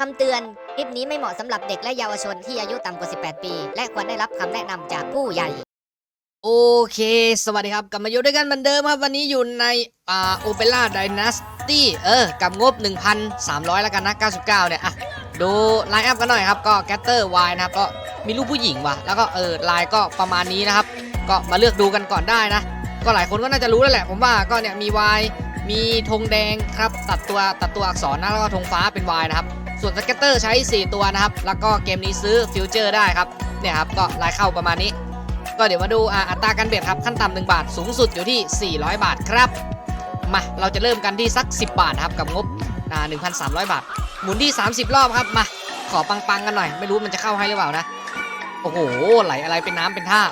คำเตือน คลิปนี้ไม่เหมาะสำหรับเด็กและเยาวชนที่อายุต่ำกว่า 18 ปี และควรได้รับคำแนะนำจากผู้ใหญ่ โอเค สวัสดีครับ กลับมาอยู่ด้วยกันเหมือนเดิมครับ วันนี้อยู่ในอ่าโอเปร่าไดนาสตี้เออ กับงบ 1,300 แล้วกันนะ 99 เนี่ย อะ ดูไลน์อัพกันหน่อยครับ ก็แกตเตอร์วายนะครับ ก็มีรูปผู้หญิงว่ะ แล้วก็เออลายก็ประมาณนี้นะครับ ก็มาเลือกดูกันก่อนได้นะ ก็หลายคนก็น่าจะรู้แล้วแหละ ผมว่าก็เนี่ยมีวายมีธงแดงครับ ตัดตัวตัดตัวอักษรนะแล้วก็ธงฟ้าเป็นวายนะครับ ส่วนสเก็ตเตอร์ใช้ 4 ตัวนะครับ แล้วก็เกมนี้ซื้อฟิวเจอร์ได้ครับ เนี่ยครับ ก็ลายเข้าประมาณนี้ ก็เดี๋ยวมาดูอัตราการเบ็ดครับ ขั้นต่ำ1บาท สูงสุดอยู่ที่ 400 บาทครับ มา เราจะเริ่มกันที่สัก 10 บาทนะครับ กับงบอ่า1,300 บาท หมุนที่ 30 รอบครับ มา ขอปังๆกันหน่อย ไม่รู้มันจะเข้าให้หรือเปล่านะ โอ้โห ไหลอะไรเป็นน้ำเป็นท่า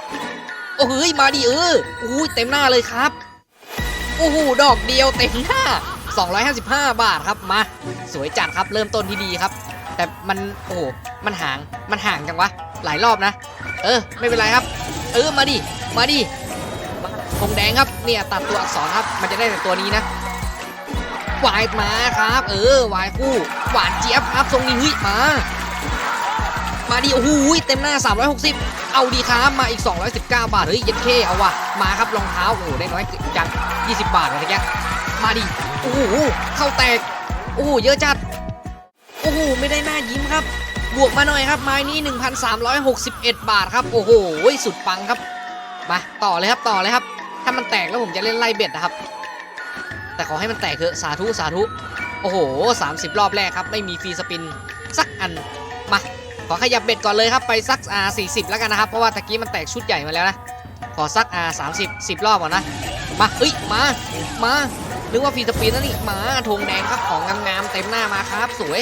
โอ้โหยมาดิเอออู้ยเต็มหน้าเลยครับ โอ้โห ดอกเดียวเต็มหน้า 255 บาทครับ มา สวยจัดครับ เริ่มต้นที่ดีครับ แต่มันโอ้โหมันห่างมันห่างจังวะหลายรอบนะ เออ ไม่เป็นไรครับ เออมาดิมาดิมาธงแดงครับเนี่ยตัดตัวอักษรครับ มันจะได้แต่ตัวนี้นะวายมาครับ เออวายคู่หวานเจี๊ยบครับทรงนี้เฮ้ยมามาดิโอ้โหเต็มหน้า 360 เอาดีครับมาอีก 219 บาทเฮ้ยเย็ดเคเอาว่ะมาครับรองเท้าโอ้โหได้น้อยจัง 20 บาทเลยแกมาดิโอ้โหเข้าแตก โอ้โหเยอะจัด โอ้โหไม่ได้หน้ายิ้มครับ บวกมาหน่อยครับไม้นี้ 1,361 บาทครับ โอ้โหสุดปังครับ มาต่อเลยครับต่อเลยครับ ถ้ามันแตกแล้วผมจะเล่นไล่เบ็ดนะครับ แต่ขอให้มันแตกเถอะสาธุสาธุ โอ้โห 30 รอบแรกครับ ไม่มีฟรีสปินสักอัน มาขอขยับเบ็ดก่อนเลยครับไปสักอ่า40แล้วกันนะครับ เพราะว่าตะกี้มันแตกชุดใหญ่มาแล้วนะ ขอสักอ่า30 10รอบก่อนนะ มาเฮ้ยมา มา นึกว่าฟีสปินแล้วนี่มาธงแดงครับของงามๆเต็มหน้ามาครับ สวย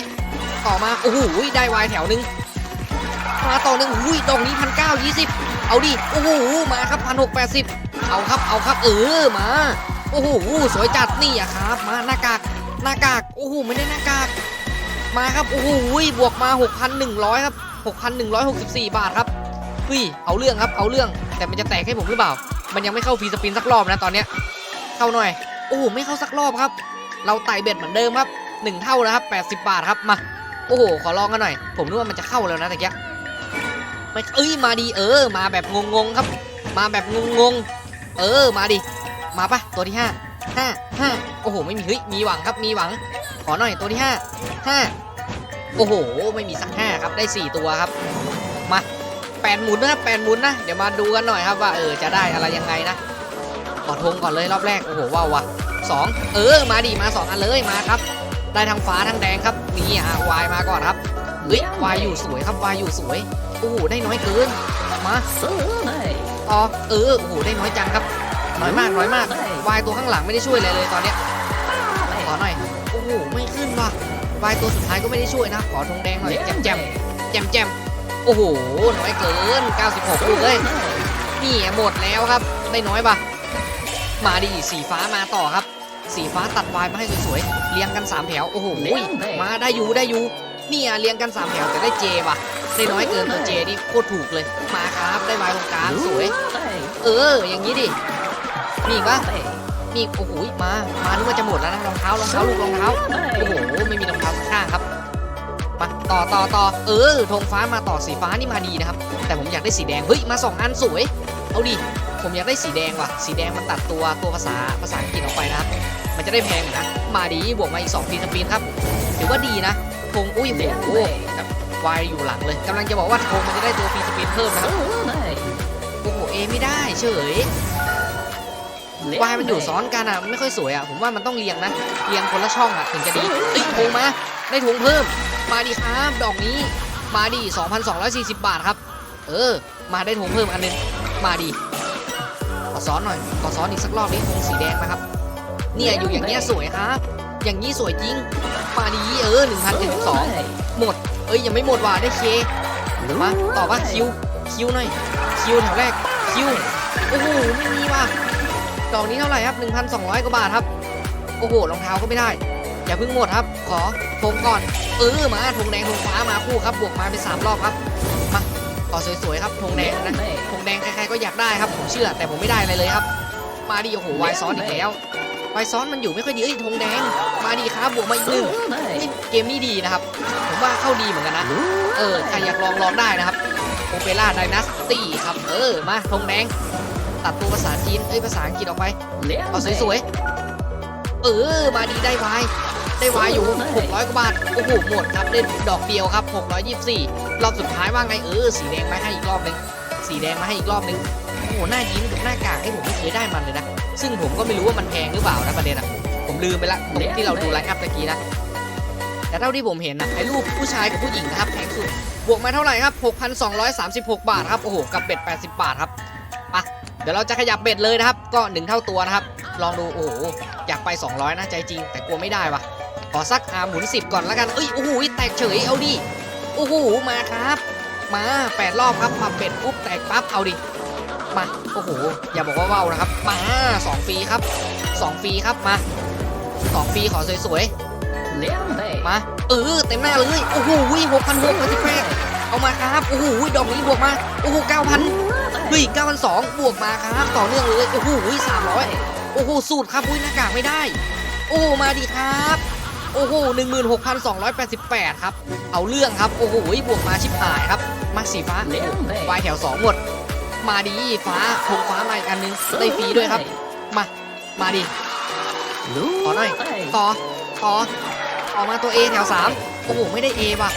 ต่อมาโอ้โหได้วายแถวหนึงมาต่อหนึ่งอุ้ยดอกนี้พันเก้ายี่สิบเอาดิโอ้โหมาครับพันหกแปดสิบเอาครับเอาครับเออมา โอ้โหสวยจัดนี่อะครับ มาหน้ากากหน้ากากโอ้โหไม่ได้หน้ากากมาครับโอ้โหบวกมา 6,100 ครับ 6,164 บาทครับเฮ้ยเอาเรื่องครับเอาเรื่องแต่มันจะแตกให้ผมหรือเปล่า มันยังไม่เข้าฟรีสปินสักรอบนะตอนเนี้ยเข้าหน่อย โอ้โหไม่เข้าสักรอบครับ เราไต่เบ็ดเหมือนเดิมครับหนึ่งเท่านะครับ80 บาทครับมาโอ้โหขอลองกันหน่อย ผมนึกว่ามันจะเข้าแล้วนะตะเกียไม่เอ้ยมาดีเออ มาแบบงงๆครับ มาแบบงงๆเออมาดิมาปะตัวที่ห้าห้าห้าโอ้โหไม่มีเฮ้ยมีหวังครับมีหวัง ขอหน่อยตัวที่ห้าห้าโอ้โห ไม่มีสักห้าครับได้สี่ตัวครับ มาแปดหมุนนะแปดหมุนนะเดี๋ยวมาดูกันหน่อยครับว่าเออจะได้อะไรยังไงนะขอทงก่อนเลยรอบแรกโอ้โหว้าวว่ะ สองเออมาดิมาสองอันเลยมาครับ ได้ทั้งฟ้าทั้งแดงครับนี่อะวายมาก่อนครับเฮ้ยวายอยู่สวยครับวายอยู่สวยโอ้โหได้น้อยเกินมา So nice. ต่อเออโอ้โหได้น้อยจังครับน้อยมากน้อยมากวายตัวข้างหลังไม่ได้ช่วยอะไรเลยตอนเนี้ยขอหน่อยโอ้โหไม่ขึ้นว่ะวายตัวสุดท้ายก็ไม่ได้ช่วยนะขอธงแดงหน่อยแจมแจมแจมแจมโอ้โหน้อยเกิน 96ลูกเลยนี่หมดแล้วครับได้น้อยปะมาดิสีฟ้ามาต่อครับ สีฟ้าตัดวายมาให้สวยๆเรียงกัน3แถวโอ้โหมาได้อยู่ได้อยู่เนี่ยเรียงกัน3แถวแต่ได้เจว่ะได้น้อยเกินตัวเจนี่โคตรถูกเลยมาครับได้วายตรงกลางสวย Nice. เออ อย่างนี้ดิมีอีกปะ Nice. มีอีกโอ้โหมามานึกว่าจะหมดแล้วนะรองเท้ารองเท้าลูกรองเท้าโอ้โหไม่มีรองเท้าสักข้างครับมาต่อต่อต่อเออธงฟ้ามาต่อสีฟ้านี่มาดีนะครับ แต่ผมอยากได้สีแดงเฮ้ยมาสองอันสวย เอาดิผมอยากได้สีแดงว่ะ สีแดงมันตัดตัวตัวภาษาภาษาอังกฤษออกไปนะครับ มันจะได้แพงอยู่นะ มาดีบวกมาอีก2ฟีสปีนครับถือว่าดีนะธงอุ้ยโอ้โหแบบวายอยู่หลังเลยกำลังจะบอกว่าธงมันจะได้ตัวฟีสปีนเพิ่มนะครับ So nice. โอ้โหเอไม่ได้เฉยวายมันอยู่ซ้อนกันอะมันไม่ค่อยสวยอะผมว่ามันต้องเรียงนะเรียงคนละช่องอะถึงจะดีเอ้ยธงมาได้ธงเพิ่ม มาดีครับดอกนี้มาดี 2,240 บาทครับ เออ มาได้ธงเพิ่มอันนึงมาดีขอซ้อนหน่อยขอซ้อนอีกสักรอบนี้ธงสีแดงนะครับ เนี่ยอยู่อย่างเงี้ยสวยครับ อย่างนี้สวยจริงมาดีเออ1,072หมด เอ้ยยังไม่หมดว่ะได้เคมาต่อว่าคิวคิวหน่อยคิวแถวแรกคิวโอ้โหไม่มีว่ะดอกนี้เท่าไหร่ครับ 1,200 กว่าบาทครับ โอ้โหรองเท้าก็ไม่ได้ อย่าเพิ่งหมดครับ ขอธงก่อน เออมาธงแดงธงฟ้ามาคู่ครับ บวกมาเป็นสามรอบครับ มาขอสวยๆครับธงแดงนะธงแดงใครๆก็อยากได้ครับ ผมเชื่อแต่ผมไม่ได้อะไรเลยครับ มาดีโอ้โหวายซ้อนอีกแล้ว วายซ้อนมันอยู่ไม่ค่อยดีเอ้ยธงแดง มาดีครับบวกมาอีกหนึ่ง So nice. อ้ยเกมนี้ดีนะครับ ผมว่าเข้าดีเหมือนกันนะ เออใครอยากลองลองได้นะครับโอเปร่าไดนาสตี้ครับ เออ มาธงแดง ตัดตัวภาษาจีน เอ้ย ภาษาอังกฤษออกไป เอาสวยๆ เออ มาดีได้วาย ได้วายอยู่ 600 กว่าบาท โอ้โห หมดครับได้ดอกเดียวครับ 624 รอบสุดท้ายว่าไง เออ สีแดงมาให้อีกรอบหนึง สีแดงมาให้อีกรอบหนึง โอ้หหน้ายิ้มกับหน้ากากให้ผมไม่เคยได้มันเลยนะ ซึ่งผมก็ไม่รู้ว่ามันแพงหรือเปล่านะประเด็นอะผมลืมไปละตรงที่เราดูไลฟ์อัพตะกี้นะ แต่เท่าที่ผมเห็นนะไอ้รูปผู้ชายกับผู้หญิงนะครับแพงสุด บวกมาเท่าไหร่ครับ 6,236 บาทครับ โอ้โห กับเบ็ด 80 บาทครับปะเดี๋ยวเราจะขยับเบ็ดเลยนะครับ ก็1เท่าตัวนะครับ ลองดู โอ้โห อยากไป 200 นะใจจริง แต่กลัวไม่ได้วะขอสักอาหมุน 10 ก่อนแล้วกัน เอ้ย โอ้โห แตกเฉย เอาดิ โอ้โห มาครับ มา 8 รอบครับมาเบ็ดปุ๊บแตกปั๊บ เอาดิ มาโอ้โหอย่าบอกว่าเว้าวนะครับ มา2ฟรีครับ2ฟรีครับมา2ฟรีขอสวยๆมาเออเต็มหน้าเลยโอ้โหหกพันหกพันสิบแปดเอามาครับโอ้โหดอกนี้บวกมาโอ้โหเก้าพันเฮ้ยเก้าพันสองบวกมาครับต่อเนื่องเลยโอ้โหสามร้อยโอ้โหสูตรครับอุ้ยหน้ากากไม่ได้ โอ้โหมาดีครับโอ้โหหนึ่งหมื่นหกพันสองร้อยแปดสิบแปดครับ เอาเรื่องครับ โอ้โห บวกมาชิบหายครับ มาสีฟ้าวายแถวสองหมด มาดีฟ้าธงฟ้ามาอีกอันนึงได้ฟรีด้วยครับ มา มาดีต่อหน่อยต่อต่อออกมาตัว A แถว 3 โอ้โห ไม่ได้ A ว่ะ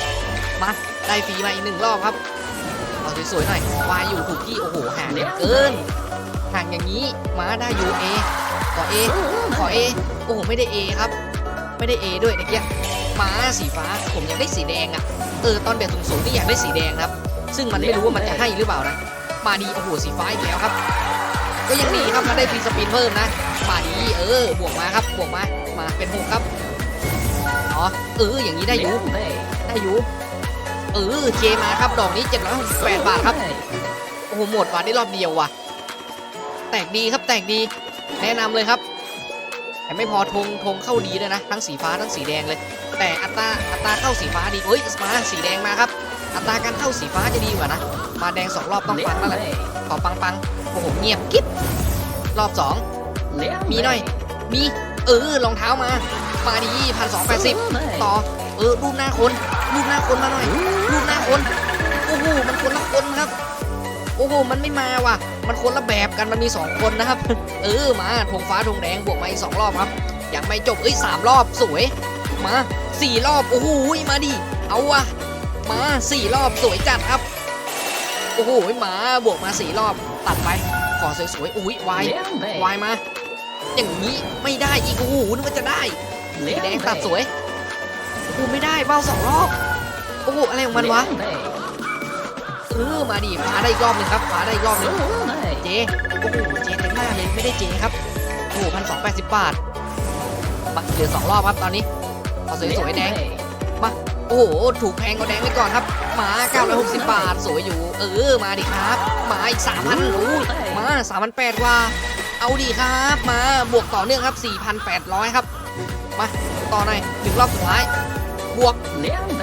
มาได้ฟรีมาอีกหนึ่งรอบครับเอาสวยๆหน่อยวายอยู่ถูกที่โอ้โหห่างเหลือเกินห่างอย่างนี้มาได้อยู่ A ขอ A ขอ A โอ้โห ไม่ได้ A ครับ ไม่ได้ A ด้วยตะเกียมาสีฟ้าผมอยากได้สีแดงอะเออตอนเบ็ดสูงๆนี่อยากได้สีแดงครับ ซึ่งมันไม่รู้ว่ามันจะให้หรือเปล่านะ มาดีโอ้โหสีฟ้าอีกแล้วครับ ก็ยังดีครับมาได้ฟรีสปินเพิ่มนะมาดีเออบวกมาครับบวกมามาเป็นหกครับอ๋อเอออย่างนี้ได้อยู่ได้อยู่เออเคมาครับดอกนี้768บาทครับโอ้โหหมดว่ะได้รอบเดียวว่ะ แตกดีครับแตกดีแนะนำเลยครับ แต่ไม่พอธงธงเข้าดีด้วยนะ ทั้งสีฟ้าทั้งสีแดงเลย แต่อัตราอัตราเข้าสีฟ้าดีเฮ้ยมาสีแดงมาครับ อัตราการเข้าสีฟ้าจะดีกว่านะ มาแดงสองรอบต้องปังนั่นแหละขอปังปังๆโอ้โหเงียบกิ๊บรอบสองมีหน่อย มี เออรองเท้ามา มาดีพันสองแปดสิบต่อ เออรูปหน้าคน รูปหน้าคนมาหน่อย รูปหน้าคน โอ้โหมันคนละคนครับ โอ้โหมันไม่มาว่ะ มันคนละแบบกันมันมีสองคนนะครับ เออมาธงฟ้าธงแดงบวกมาอีกสองรอบครับ ยังไม่จบเอ้ยสามรอบสวย มาสี่รอบ โอ้โหมาดิ เอาว่ะ มาสี่รอบสวยจัดครับ โอ้โหมาบวกมาสี่รอบตัดไป ขอสวยๆอุ้ยวายวายมา อย่างนี้ไม่ได้อีกโอ้โหนึกว่าจะได้สีแดงตัดสวยโอ้โหไม่ได้เบ้าสองรอบโอ้โหอะไรของมันวะเออมาดิฟ้าได้อีกรอบหนึ่งครับฟ้าได้อีกรอบหนึ่งเจโอ้โหเจเต็มหน้าเลยไม่ได้เจครับโอ้โหพันสองแปดสิบบาทมาเหลือสองรอบครับตอนนี้เอาสวยๆแดง โอ้โห ถูกแพงกว่าแดงไปก่อนครับ มา 960 บาท สวยอยู่ เออ มาดิครับ มาอีก 3,000โอ้ยมา3,800ว่า เอาดีครับ มา บวกต่อเนื่องครับ 4,800 ครับ มา ต่อหน่อยถึงรอบสุดท้าย บวก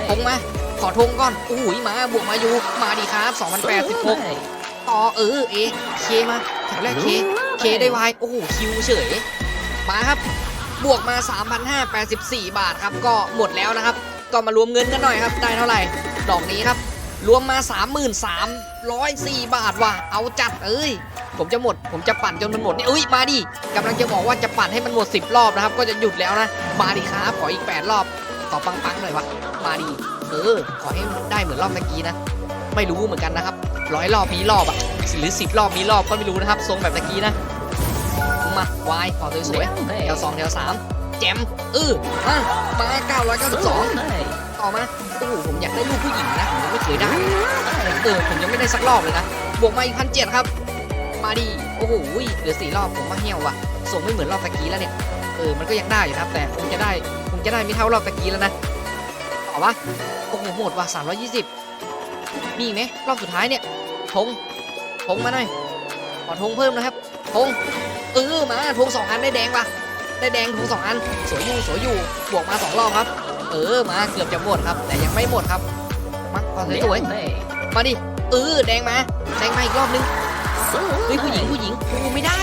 ทงมา ขอทงก่อนโอ้ยมา บวกมาอยู่ มาดีครับ2,086ต่อเออ เอ เคมา แถวแรกเค เคได้วาย โอ้โห คิวเฉย มาครับ บวกมา 3,584 บาทครับ ก็หมดแล้วนะครับ ก็มารวมเงินกันหน่อยครับ ได้เท่าไหร่ ดอกนี้ครับ รวมมา 33,104 บาทว่ะ เอาจัดเอ้ย ผมจะหมด ผมจะปั่นจนมันหมดนี่เอ้ย มาดิกำลังจะบอกว่าจะปั่นให้มันหมด 10 รอบนะครับ ก็จะหยุดแล้วนะ มาดิครับขออีก 8 รอบ ขอปังๆหน่อยวะ มาดิ เออ ขอให้ได้เหมือนรอบเมื่อกี้นะ ไม่รู้เหมือนกันนะครับ ร้อยรอบมีรอบอะหรือ10รอบมีรอบก็ไม่รู้นะครับ ทรงแบบเมื่อกี้นะ มาวายขอสวยๆแถวสองแถวสาม แจมเออมามา992 ต่อมาโอ้โหผมอยากได้ลูกผู้หญิงนะผมยังไม่เคยได้เออผมยังไม่ได้สักรอบเลยนะบวกมาอีกพันเจ็ดครับ มาดีโอ้โหเหลือสี่รอบผมว่าเหี่ยวว่ะส่งไม่เหมือนรอบตะกี้แล้วเนี่ยเออมันก็ยังได้อยู่นะครับแต่คงจะได้คงจะได้ไม่เท่ารอบตะกี้แล้วนะต่อวะโอ้โหหมดว่ะ320มีอีกไหมรอบสุดท้ายเนี่ยธงธงมาหน่อยขอธงเพิ่มนะครับธงเออมาธงสองอันได้แดงว่ะ ได้แดงธงสองอัน สวยอยู่สวยอยู่บวกมาสองรอบครับ เออมาเกือบจะหมดครับ แต่ยังไม่หมดครับมาขอสวยๆมาดิเออแดงมาแดงมาอีกรอบนึงเฮ้ยผู้หญิงผู้หญิงโอ้ไม่ได้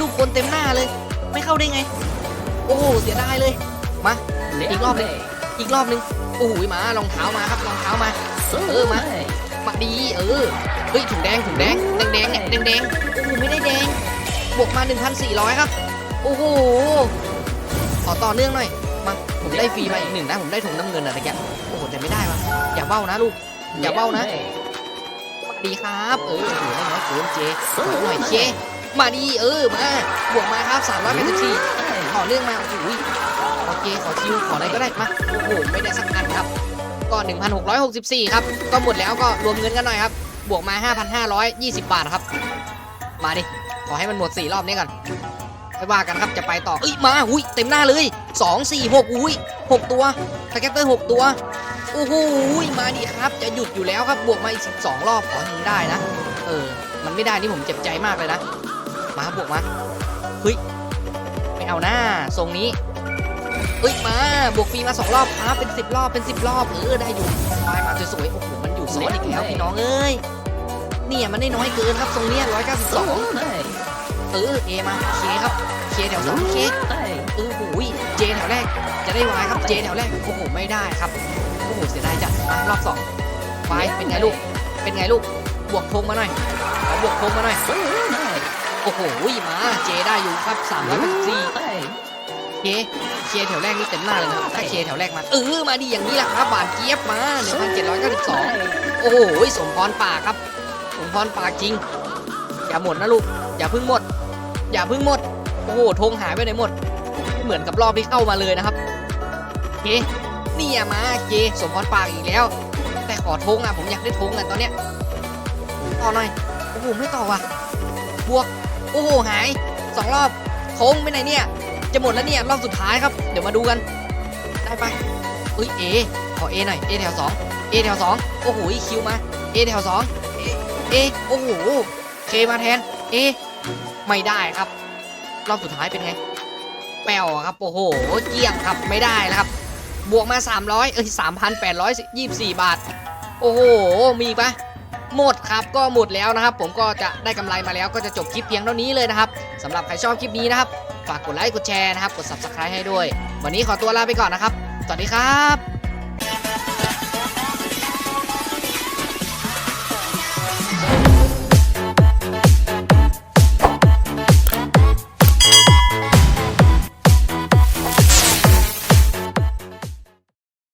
ลูกคนเต็มหน้าเลย ไม่เข้าได้ไง โอ้โหเสียดายเลยมาอีกรอบหนึงอีกรอบนึงโอ้โหมารองเท้ามาครับรองเท้ามาเออมามาดีเออเฮ้ยถุงแดงถุงแดงแดงแดงเนี่ยแดงแดงโอ้โหไม่ได้แดงบวกมา 1,400 ครับ โอ้โหขอต่อเนื่องหน่อย มา ผมได้ฟรีมาอีกหนึ่งนะ ผมได้ถุงน้ำเงินอะไรแกโอ้โหแต่ไม่ได้วะอย่าเบ้านะลูก อย่าเบ้านะ ดีครับ เออโอ้โหได้น้อยเกินเจขอหน่อยเจ มาดีเออ มา บวกมาครับ384ต่อเนื่องมา โอ้โหโอเค ขอคิว ขออะไรก็ได้ มา โอ้โห ไม่ได้สักอันครับ ก็ 1,664 ครับ ก็หมดแล้วก็รวมเงินกันหน่อยครับ บวกมา 5,520 บาทครับ มาดิ ขอให้มันหมด 4 รอบนี้ก่อน ไม่ว่ากันครับจะไปต่อเอ้ยมาอุ้ยเต็มหน้าเลย 2 4 6อุ้ย6 ตัวสแกตเตอร์6ตัวโอ้โหมาดิครับ จะหยุดอยู่แล้วครับบวกมาอีก 12 รอบขอให้มันได้นะ เออ มันไม่ได้นี่ผมเจ็บใจมากเลยนะ มาบวกมาเฮ้ยไม่เอาหน้าทรงนี้เอ้ยมาบวกฟรีมา 2 รอบครับเป็น 10 รอบเป็น 10 รอบเออได้อยู่วามาสวยๆโอ้โหมันอยู่ซ้อนอีกแล้วพี่น้องเอ้ยเนี่ยมันได้น้อยเกินครับทรงเนี้ย192 เออเอมาเคครับเคแถวสองเคเออโหยเจแถวแรกจะได้วายครับเจแถวแรกโอ้โหไม่ได้ครับโอ้โหเสียดายจัดมารอบสองวายเป็นไงลูกเป็นไงลูกบวกธงมาหน่อยขอบวกธงมาหน่อยโอ้โหมาเจได้อยู่ครับ384เคเคแถวแรกนี่เต็มหน้าเลยนะครับถ้าเคแถวแรกมาเออมาดีอย่างนี้แหละครับบานเจี๊ยบมา1792โอ้โหสมพรปากครับ สมพรปากจริงอย่าหมดนะลูกอย่าเพึ่งหมด อย่าเพึ่งหมด โอ้โหธงหายไปไหนหมด เหมือนกับรอบที่เข้ามาเลยนะครับเกเนี่ยมาเกสมพรปากอีกแล้ว แต่ขอธงอะผมอยากได้ธงอะตอนเนี้ยต่อหน่อยโอ้โหไม่ต่อว่ะบวกโอ้โหหายสองรอบธงไปไหนเนี่ย จะหมดแล้วเนี่ยรอบสุดท้ายครับ เดี๋ยวมาดูกัน ได้ไปเอ้ยเอขอ A หน่อย A แถวสอง A แถวสองโอ้โหคิวมา A แถวสอง A A โอ้โหเคมาแทนเอ ไม่ได้ครับ รอบสุดท้ายเป็นไง แปวครับโอ้โหเกียงครับไม่ได้แล้วครับ บวกมา 300เอ้ย3,824 บาท โอ้โห มีปะหมดครับก็หมดแล้วนะครับ ผมก็จะได้กำไรมาแล้วก็จะจบคลิปเพียงเท่านี้เลยนะครับสำหรับใครชอบคลิปนี้นะครับ ฝากกดไลค์กดแชร์นะครับ กด subscribe ให้ด้วย วันนี้ขอตัวลาไปก่อนนะครับ สวัสดีครับ